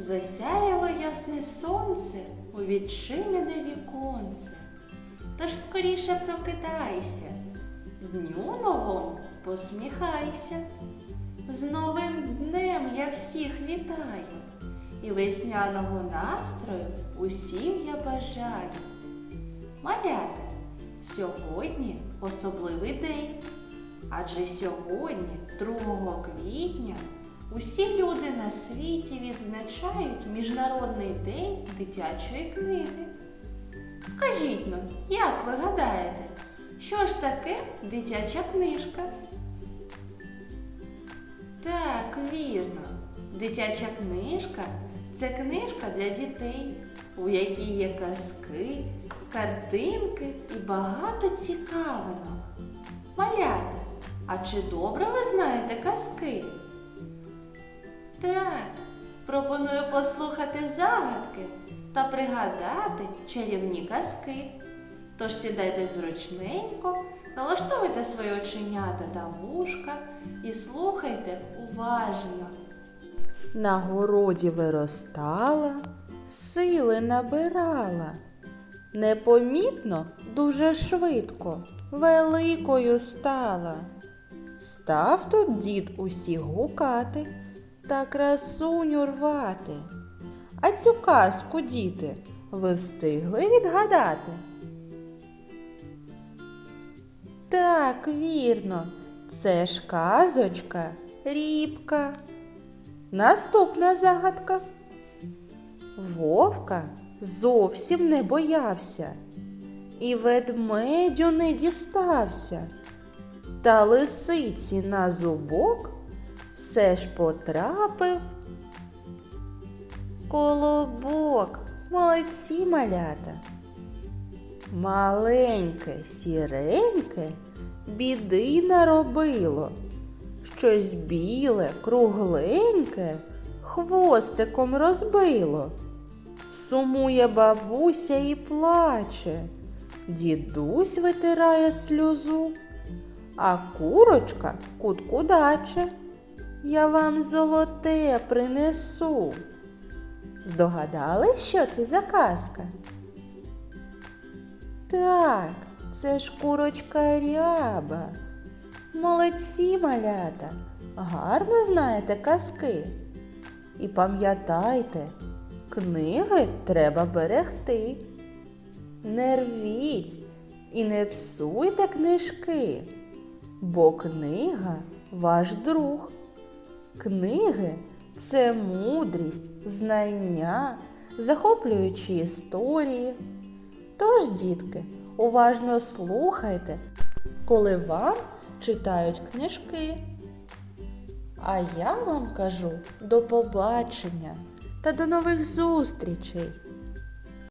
засяяло ясне сонце у відчинене віконце. Тож скоріше прокидайся, дню новому посміхайся. З новим днем я всіх вітаю, і весняного настрою усім я бажаю. Малята, сьогодні особливий день, адже сьогодні, 2 квітня, усі люди на світі відзначають Міжнародний день дитячої книги. Скажіть ну, як ви гадаєте, що ж таке дитяча книжка? Так, вірно. Дитяча книжка це книжка для дітей, у якій є казки, картинки і багато цікавинок. Малята, а чи добре ви знаєте казки? Так, пропоную послухати загадки та пригадати чарівні казки. Тож сідайте зручненько, налаштовуйте свої оченята та вушка і слухайте уважно. На городі виростала, сили набирала. Непомітно дуже швидко великою стала. Став тут дід усіх гукати та красуню рвати. А цю казку, діти, ви встигли відгадати? Так, вірно, це ж казочка рібка. Наступна загадка. Вовка зовсім не боявся і ведмедю не дістався. Та лисиці на зубок все ж потрапив. Колобок, молодці малята. Маленьке, сіреньке біди наробило. Щось біле, кругленьке хвостиком розбило. Сумує бабуся і плаче, дідусь витирає сльозу, а курочка кутку даче. Я вам золоте принесу. Здогадались, що це за казка? Так, це ж курочка ряба. Молодці малята, гарно знаєте казки. І пам'ятайте, книги треба берегти. Не рвіть і не псуйте книжки, бо книга ваш друг. Книги це мудрість, знання, захоплюючі історії. Тож, дітки, уважно слухайте, коли вам читають книжки. А я вам кажу до побачення та до нових зустрічей!